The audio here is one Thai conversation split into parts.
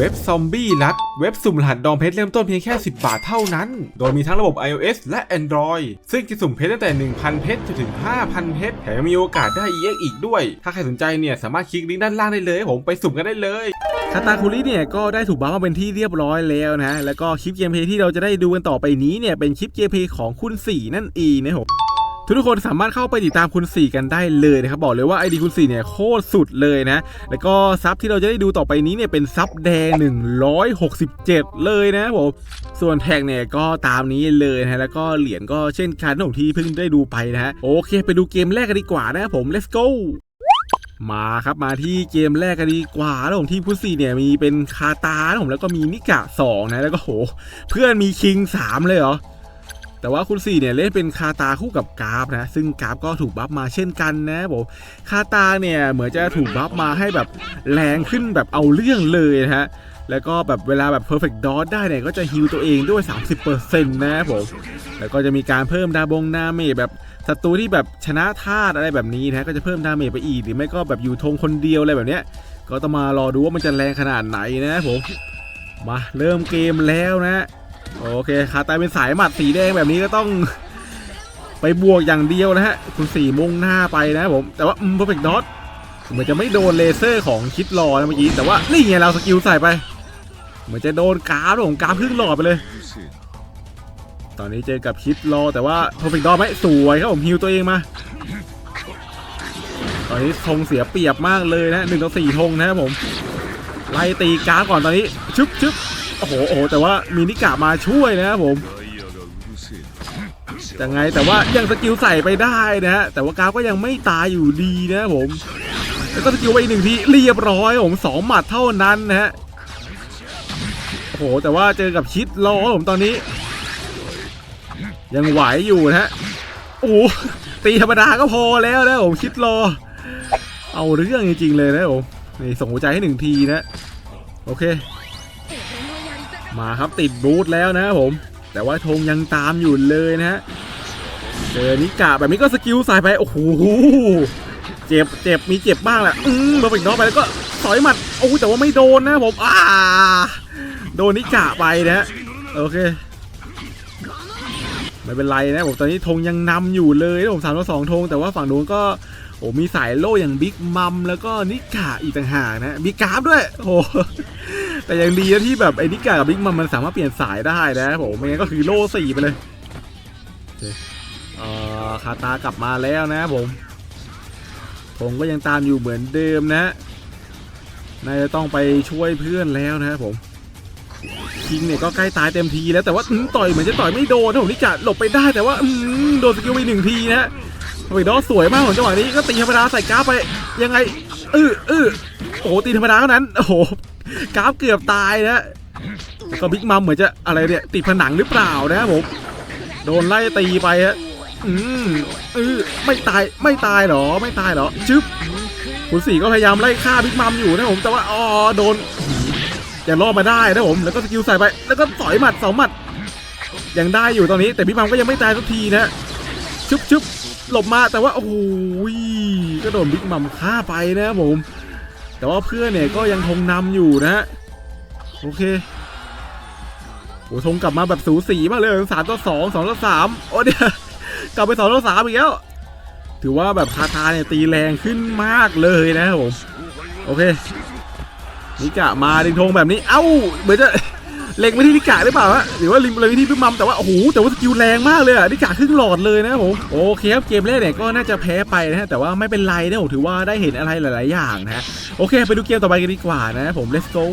เว็บซอมบี้รัดเว็บสุ่มรหัสดองเพชรเริ่มต้นเพียงแค่ 10 บาทเท่านั้น โดยมีทั้งระบบ iOS และ Android ซึ่งจะสุ่มเพชรตั้งแต่ 1,000 เพชรจนถึง 5,000 เพชรแถมยังมีโอกาสได้ EX อีกด้วย ถ้าใครสนใจเนี่ยสามารถคลิกลิงก์ด้านล่างได้เลยผมไปสุ่มกันได้เลยคาตาคุริเนี่ยก็ได้ถูกบัฟมาเป็นที่เรียบร้อยแล้วนะแล้วก็คลิปเกมเพย์ที่เราจะได้ดูกันต่อไปนี้เนี่ยเป็นคลิปเกมเพย์ของคุณสี่นั่นเองนะครับ ทุกคนสามารถเข้าไปติดตามคุณ4กันได้เลยนะครับบอกเลยว่าไอดีคุณ4เนี่ยโคตรสุดเลยนะ แล้วก็ซับที่เราจะได้ดูต่อไปนี้เนี่ยเป็นซับแดง 167 เลยนะผมส่วนแท็กเนี่ยก็ตามนี้เลยนะแล้วก็เหรียญก็เช่นกันของที่เพิ่งได้ดูไปนะฮะโอเค ไปดูเกมแรกกันดีกว่านะผม let's go มาครับมาที่เกมแรกกันดีกว่าแล้วของทีมพุซี่เนี่ยมีเป็นคาตาผมแล้วก็มีนิกะ2นะแล้วก็โห เพื่อนมีคิง 3 เลยเหรอ แต่ว่าคุณสี่เนี่ยเล่นเป็นคาตาคู่กับกราฟนะ ซึ่งกราฟก็ถูกบัฟมาเช่นกันนะผมคาตาเนี่ยเหมือนจะถูกบัฟมาให้แบบแรงขึ้นแบบเอาเรื่องเลยนะฮะแล้วก็แบบเวลาแบบ perfect dot ได้เนี่ยก็จะฮิลตัวเองด้วย 30%นะครับผม แล้วก็จะมีการเพิ่มดาบงดาเมจแบบศัตรูที่แบบชนะธาตุอะไรแบบนี้นะก็จะเพิ่มดาเมจไปอีกหรือไม่ก็แบบอยู่ธงคนเดียวอะไรแบบเนี้ยก็ต้องมารอดูว่ามันจะแรงขนาดไหนนะผม มาเริ่มเกมแล้วนะ โอเคคาตาเป็นสายหมัดสีแดงแบบนี้ก็ต้อง ไปบวกอย่างเดียวนะฮะ คุณสี่มุ่งหน้าไปนะผม แต่ว่าอืมเพอร์เฟกต์ดอทเหมือนจะไม่โดนเลเซอร์ของคิดรอนะเมื่อกี้ แต่ว่านี่ไงเราสกิลใส่ไป เหมือนจะโดนกราฟผมกราฟครึ่งหลอดไปเลย ตอนนี้เจอกับคิดรอแต่ว่าเพอร์เฟกต์ดอทไหมสวยครับผมฮิวตัวเองมา ตอนนี้ธงเสียเปรียบมากเลยนะหนึ่งต่อสี่ธงนะครับผม ไล่ตีกราฟก่อนตอนนี้ชึบชึบ โอ้โหโอ้โหแต่ว่ามีนิกะมาช่วยนะครับผมยังไงแต่ว่ายังสกิลใส่ไปได้นะฮะแต่ว่ากราฟก็ยังไม่ตายอยู่ดีนะผมแล้วก็สกิลไปอีกหนึ่งทีเรียบร้อยผมสองหมัดเท่านั้นนะฮะโอ้โหแต่ว่าเจอกับชิดรอผมตอนนี้ ยังไหวอยู่นะฮะโอ้ตีธรรมดาก็พอแล้วนะผมชิดรอ เอาเรื่องจริงๆเลยนะผมนี่ส่งหัวใจให้หนึ่งทีนะ โอเค มาครับติดบูทแล้วนะครับผม แต่ว่าธงยังตามอยู่เลยนะฮะเจอนิกะแบบนี้ก็สกิลใส่ไป โอ้โหเจ็บเจ็บมีเจ็บบ้างแหละอืมโดนอีกน้องไปแล้วก็สอยหมัดโอ้แต่ว่าไม่โดนนะผมอ่าโดนนิกะไปนะฮะโอเคไม่เป็นไรนะผมตอนนี้ธงยังนำอยู่เลยนะผมสามต่อสองธงแต่ว่าฝั่งนู้นก็โอ้มีสายโล่อย่างบิ๊กมัมแล้วก็นิกะอีกต่างหากนะมีกราฟด้วยโอ้ แต่ยังดีนะที่แบบไอ้นิกากับบิ๊กมัมมันสามารถเปลี่ยนสายได้นะผมไม่งั้นก็คือโล่สี่ไปเลยโอเคเอ่อคาตากลับมาแล้วนะผมผมก็ยังตามอยู่เหมือนเดิมนะน่าจะต้องไปช่วยเพื่อนแล้วนะครับผมคิงเนี่ยก็ใกล้ตายเต็มทีแล้วแต่ว่าอื้อต่อยเหมือนจะต่อยไม่โดนนะผมนิกาหลบไปได้แต่ว่าอื้อโดนสกิลไปหนึ่งทีนะฮะโอ้ยดอสวยมากของจังหวะนี้ก็ตีธรรมดาใส่กราฟไปยังไงอื้ออื้อโอ้โหตีธรรมดาเท่านั้นโอ้โห กราฟเกือบตายนะก็บิ๊กมัมเหมือนจะอะไรเนี่ยติดผนังหรือเปล่านะครับผมโดนไล่ตีไปฮะอืมเออไม่ตายไม่ตายหรอไม่ตายหรอจึ๊บคุณสี่ก็พยายามไล่ฆ่าบิ๊กมัมอยู่นะผมแต่ว่าอ๋อโดนยังรอดมาได้นะผมแล้วก็สกิลใส่ไป แล้วก็ต่อยหมัดสองหมัดยังได้อยู่ตอนนี้ แต่บิ๊กมัมก็ยังไม่ตายสักทีนะชึบชึบหลบมาแต่ว่าโอ้โหก็โดนบิ๊กมัมฆ่าไปนะครับผม แต่ว่าเพื่อนเนี่ยก็ยังทงนำอยู่นะฮะโอเคโอ้ทงกลับมาแบบสูสีมากเลยสามต่อสองสองต่อสามโอ้เดี๋ยวกลับไปสองต่อสามอีกแล้วถือว่าแบบคาทาเนี่ยตีแรงขึ้นมากเลยนะครับผม โอเคนิกะมาดึงธงแบบนี้ เอ้าเหมือนจะ เล็งไปที่นิกะหรือเปล่าฮะหรือว่าลิงเลยที่พี่มัมแต่ว่าโอ้โหแต่ว่าสกิลแรงมากเลยอะนิกะครึ่งหลอดเลยนะผมโอเคครับเกมแรกเนี่ยก็น่าจะแพ้ไปนะฮะแต่ว่าไม่เป็นไรนะผมถือว่าได้เห็นอะไรหลาย ๆ อย่างนะฮะโอเค ไปดูเกมต่อไปกันดีกว่านะผม let's go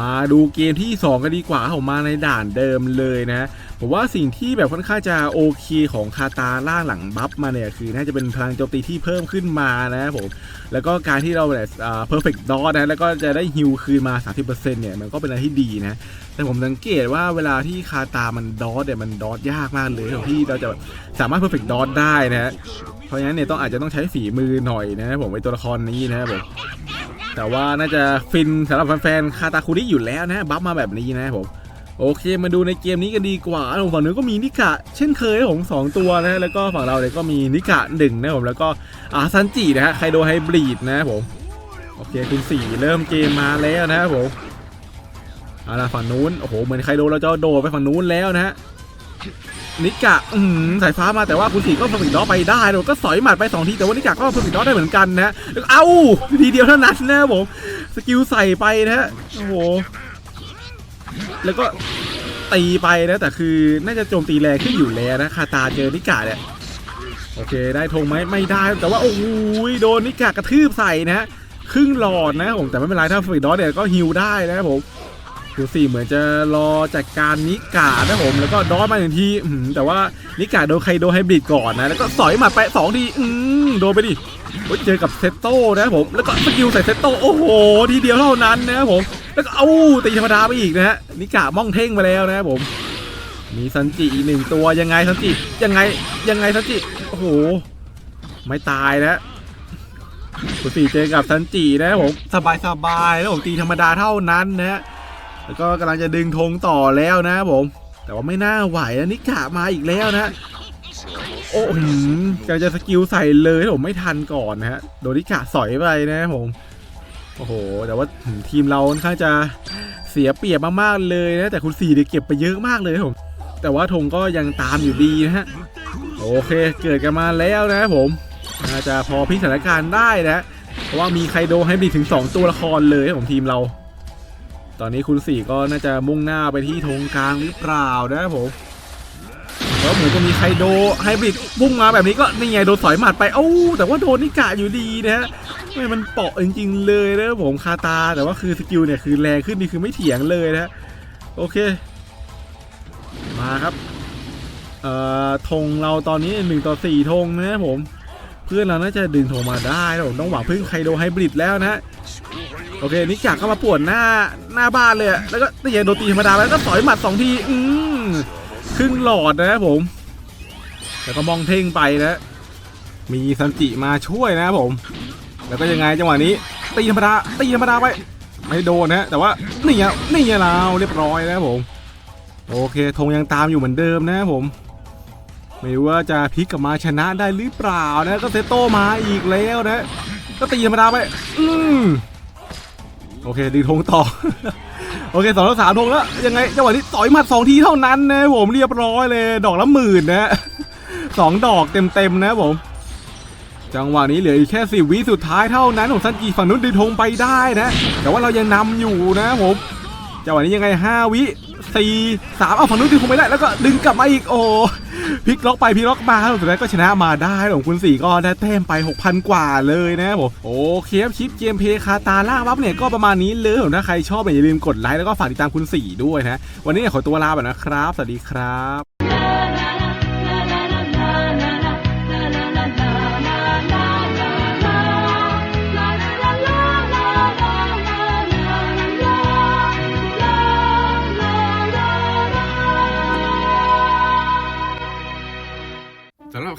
มาดูเกมที่ 2 กันดีกว่าผมมาในด่านเดิมเลยนะผมว่าสิ่งที่แบบค่อนข้างจะโอเคของคาตาล่างหลังบัฟมาเนี่ยคือน่าจะเป็นพลังโจมตีที่เพิ่มขึ้นมานะผมแล้วก็การที่เราแบบอ่า perfect dot นะแล้วก็จะได้ฮิลคืนมา 30%เนี่ยมันก็เป็นอะไรที่ดีนะ แต่ผมสังเกตว่าเวลาที่คาตามันดอทเนี่ยมันดอทยากมากเลยที่เราจะสามารถ perfect dot ได้นะเพราะงั้นเนี่ยต้องอาจจะต้องใช้ฝีมือหน่อยนะผมไอตัวละครนี้นะครับผม แต่ว่าน่าจะฟินสำหรับแฟนๆคาตาคุริอยู่แล้วนะบัฟมาแบบนี้นะครับผมโอเคมาดูในเกมนี้กันดีกว่าฝั่งนู้นก็มีนิกะ เช่นเคยผมสองตัวนะแล้วก็ฝั่งเราเนี่ยก็มีนิกะหนึ่งนะผมแล้วก็อาซันจินะฮะไคโดไฮบริดนะผมโอเคคุณสี่เริ่มเกมมาแล้วนะครับผมเอาล่ะฝั่งนู้นโอ้โหเหมือนไคโดเราจะโดดไปฝั่งนู้นแล้วนะฮะ นิกะอืมสายฟ้ามาแต่ว่าคุณสีก็เพอร์ฟิกดอไปได้แล้วก็สอยหมัดไปสองทีแต่ว่านิกะก็เพอร์ฟิกดอได้เหมือนกันนะเอ้าทีเดียวเท่านั้นนะครับผมสกิลใส่ไปนะฮะโอ้โหแล้วก็ตีไปนะแต่คือน่าจะโจมตีแรงขึ้นอยู่แล้วนะคาตาเจอนิกะเนี่ยโอเคได้ธงไหมไม่ได้แต่ว่าโอ้โหโดนนิกะกระทืบใส่นะฮะครึ่งหลอดนะผมแต่ไม่เป็นไรถ้าเพอร์ฟิกดอเนี่ยก็ฮิวได้นะครับผม คูสี่เหมือนจะรอจัดการนิกานะผมแล้วก็ดอสมาหนึ่งทีแต่ว่านิกาโดนใครโดนไฮบริดก่อนนะ แล้วก็สอยหมาไปสองทีอืมโดนไปดิเจอกับเซตโต้นะผมแล้วก็สกิลใส่เซตโต้โอ้โหทีเดียวเท่านั้นนะผมแล้วก็เอ้าตีธรรมดาไปอีกนะฮะนิกาม่องเท่งไปแล้วนะผมมีซันจิอีกหนึ่งตัวยังไงซันจิยังไงยังไงซันจิโอ้โหไม่ตายนะคูสี่เจอกับซันจินะผมสบายสบายๆแล้วผมตีธรรมดาเท่านั้นนะฮะ แล้วก็กำลังจะดึงธงต่อแล้วนะครับผม แต่ว่าไม่น่าไหวนะนิกะมาอีกแล้วนะโอ้โหกำลังจะสกิลใส่เลยผมไม่ทันก่อนนะฮะโดนนิกะสอยไปนะครับผมโอ้โห แต่ว่าทีมเราค่อนข้างจะเสียเปรียบมากๆเลยนะ แต่คุณสี่เนี่ยเก็บไปเยอะมากเลยครับผม แต่ว่าธงก็ยังตามอยู่ดีนะฮะ โอเค เกิดกันมาแล้วนะครับผมน่าจะพอพิสถานการณ์ได้นะ เพราะว่ามีไคโดให้บีถึง 2 ตัวละครเลยของทีมเรา ตอนนี้คุณสี่ก็น่าจะมุ่งหน้าไปที่ธงกลางหรือเปล่านะครับผมแล้วเหมือนจะมีไคโดไฮบริดพุ่งมาแบบนี้ก็นี่ไงโดนสอยหมัดไปเอ้แต่ว่าโดนนิกะอยู่ดีนะฮะไม่มันเปาะจริง ๆ เลยนะครับผมคาตาแต่ว่าคือสกิลเนี่ยคือแรงขึ้นนี่คือไม่เถียงเลยนะโอเค มาครับเอ่อธงเราตอนนี้1ต่อ4ธงนะครับผม เพื่อนเราน่าจะดึงธงมาได้แล้วผมต้องหวังพึ่งไคโดไฮบริดแล้วนะฮะโอเคนิกจาก็มาป่วนหน้าหน้าบ้านเลยแล้วก็ตีโดนตีธรรมดาแล้วก็สอยหมัดสองทีอืมครึ่งหลอดนะครับผมแล้วก็มองเท่งไปนะ มีซันจิมาช่วยนะครับผม แล้วก็ยังไงจังหวะนี้ ตีธรรมดาตีธรรมดาไปไม่โดนนะแต่ว่านี่อะนี่อะเราเรียบร้อยนะครับผม โอเคธงยังตามอยู่เหมือนเดิมนะครับผม ไม่ว่าจะพลิกกลับมาชนะได้หรือเปล่านะก็เซโตมาอีกแล้วนะ ก็ตีธรรมดาไป อืมโอเคดึงธงต่อ โอเคสองแล้วสามธงแล้ว ยังไงจังหวะนี้ต่อยหมัดสองทีเท่านั้นนะผมเรียบร้อยเลย ดอกละหมื่นนะสองดอกเต็มๆนะผมจังหวะนี้เหลืออีกแค่สิบวิสุดท้ายเท่านั้นของซันจีฝั่งนู้นดึงธงไปได้นะ แต่ว่าเรายังนำอยู่นะผมจังหวะนี้ยังไงห้าวิ สี่สามเอาฝั่งนู้นดึงคงไม่ได้แล้วก็ดึงกลับมาอีกโอ้พลิกล็อกไปพลิกล็อกมาแล้วสุดท้ายก็ชนะมาได้ของคุณสี่ก็ได้แต้มไป 6,000 กว่าเลยนะผมโอเคครับคลิปเกมเพย์คาตาล่าวับเนี่ยก็ประมาณนี้เลยถ้าใครชอบอย่าลืมกดไลค์แล้วก็ฝากติดตามคุณสี่ด้วยนะวันนี้ขอตัวลาไปนะครับ สวัสดีครับ